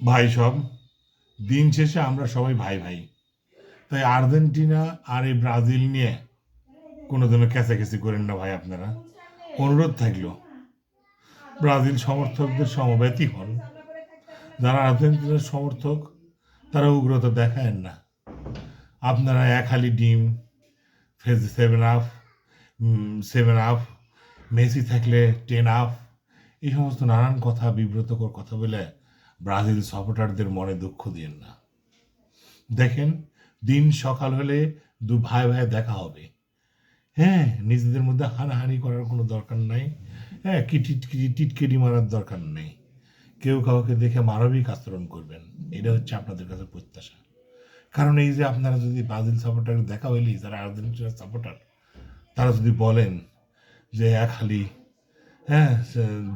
ভাই সব। দিন শেষে আমরা সবাই ভাই ভাই। তাই আর্জেন্টিনা আর এই ব্রাজিল নিয়ে কোনোদিনও ক্যাচাক্যাচি করেন না ভাই আপনারা। অনুরোধ থাকল, ব্রাজিল সমর্থকদের সমবেতই হন। যারা আর্জেন্টিনার সমর্থক, তারা উগ্রতা দেখায়েন না। আপনারা এক হালি ডিম, fizz seven up seven up Messi থাকলে টেন আপ এই সমস্ত নানান কথা, বিব্রতকর কথা বলে ব্রাজিল সাপোর্টারদের মনে দুঃখ দিয়েন না। দেখেন, দিন সকাল হলে দু ভাই ভাই দেখা হবে। হ্যাঁ নিজেদের মধ্যে হানাহানি করার কোনো দরকার নাই। হ্যাঁ কি টিটকিরি টিটকিরি মারার দরকার নেই। কেউ কাউকে দেখে মানবিক আচরণ করবেন। এটা হচ্ছে আপনাদের কাছে প্রত্যাশা। কারণ এই যে আপনারা যদি ব্রাজিল সাপোর্টার দেখা হইলি, যারা আর্জেন্টিনার সাপোর্টার তারা যদি বলেন যে এক হালি হ্যাঁ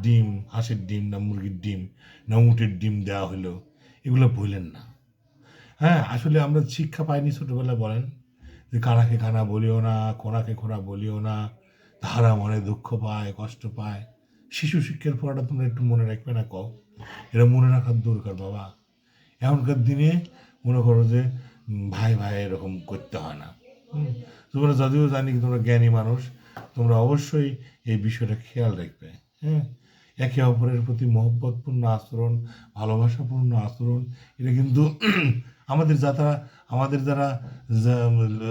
ডিম, হাঁসের ডিম না মুরগির ডিম না উটের ডিম দেওয়া হলো, এগুলো ভুলেন না। হ্যাঁ আসলে আমরা শিক্ষা পাইনি ছোটোবেলায় বলেন, যে কানাকে কানা বলিও না, কোনাকে খোনা বলিও না, তাহারা মনে দুঃখ পায়, কষ্ট পায়। শিশু শিক্ষার পড়াটা তোমরা একটু মনে রাখবে না কও? এটা মনে রাখার দরকার বাবা। এখনকার দিনে মনে করো যে ভাই ভাই এরকম করতে হয় না। তোমরা যদিও জানি তোমরা জ্ঞানী মানুষ তোমরা অবশ্যই এই বিষয়টা খেয়াল রাখবে হ্যাঁ? একে অপরের প্রতি মহব্বতপূর্ণ আচরণ, ভালোবাসাপূর্ণ আচরণ, এটা কিন্তু আমাদের যারা আমাদের যারা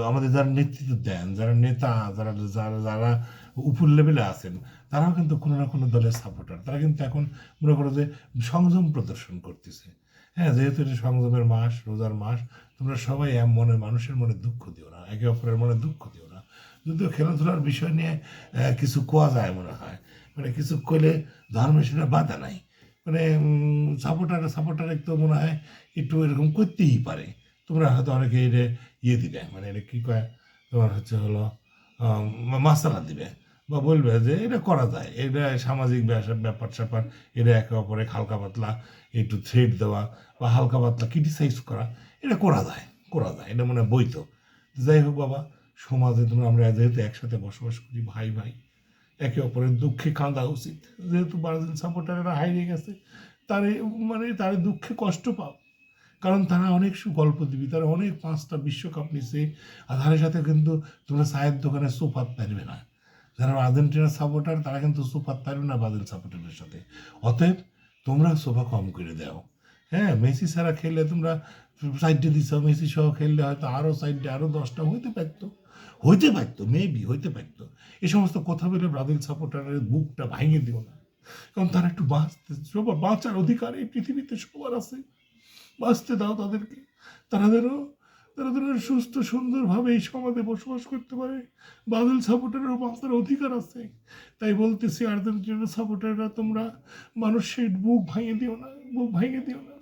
আমাদের যারা নেতৃত্ব দেন, যারা নেতা, যারা যারা যারা উপর লেভেলে আছেন, তারাও কিন্তু কোনো না কোনো দলের সাপোর্টার তারা কিন্তু এখন মনে করো যে সংযম প্রদর্শন করতেছে হ্যাঁ? যেহেতু এটা সংযমের মাস, রোজার মাস, তোমরা সবাই মনে মানুষের মনে দুঃখ দিও না, একে অপরের মনে দুঃখ দিও না। যদিও খেলাধুলার বিষয় নিয়ে কিছু কোয়া যায় মনে হয়। মানে কিছু করলে ধর্মের সেটা বাধা নাই। মানে সাপোর্টার সাপোর্টার তো মনে হয় একটু এরকম করতেই পারে। তোমরা হয়তো অনেকে এটা ইয়ে দিবে মানে এটা কী কয়, তোমার হচ্ছে হলো মাসালা দিবে বা বলবে যে এটা করা যায়। এটা সামাজিক ব্যাপার স্যাপার এটা একে অপরে হালকা পাতলা একটু থ্রেড দেওয়া বা হালকা পাতলা ক্রিটিসাইজ করা, এটা করা যায় করা যায়, এটা মনে হয় বৈধ। যাই হোক বাবা সমাজে তোমরা, আমরা যেহেতু একসাথে বসবাস করি, ভাই ভাই, একে অপরের দুঃখে কাঁদা উচিত। যেহেতু ব্রাজিল সাপোর্টারেরা হারিয়ে গেছে, তার মানে তার দুঃখে কষ্ট পাও। কারণ তারা অনেক গল্প দিবি, তারা অনেক পাঁচটা বিশ্বকাপ নিছে, আর তাদের সাথে কিন্তু তোমরা চায়ের দোকানে সোফাত পারবে না। যারা আর্জেন্টিনার সাপোর্টার, তারা কিন্তু সোফাত পারবে না ব্রাজিল সাপোর্টারের সাথে। অতএব তোমরা সোফা কম করে দাও। হ্যাঁ মেসি ছাড়া খেললে তোমরা সাইডে দিছ, মেসি সহ খেললে হয়তো আরও সাইডে আরও দশটা হইতে পারতো। হইতে পারতো মেবি হইতে পারতো। এই সমস্ত কথা বলে ব্রাজিল সাপোর্টারের বুকটা ভাঙে দিও না। কারণ তারা একটু বাঁচতে সবার বাঁচার অধিকার এই পৃথিবীতে সবার আছে। বাঁচতে দাও তাদেরকে। তারা যেন তারা যেন সুস্থ, সুন্দরভাবে এই সমাজে বসবাস করতে পারে। ব্রাজিল সাপোর্টারেরও বাঁচার অধিকার আছে। তাই বলতেছি, আর্জেন্টিনার সাপোর্টাররা তোমরা মানুষের বুক ভাঙে দিও না, বুক ভাঙে দিও না।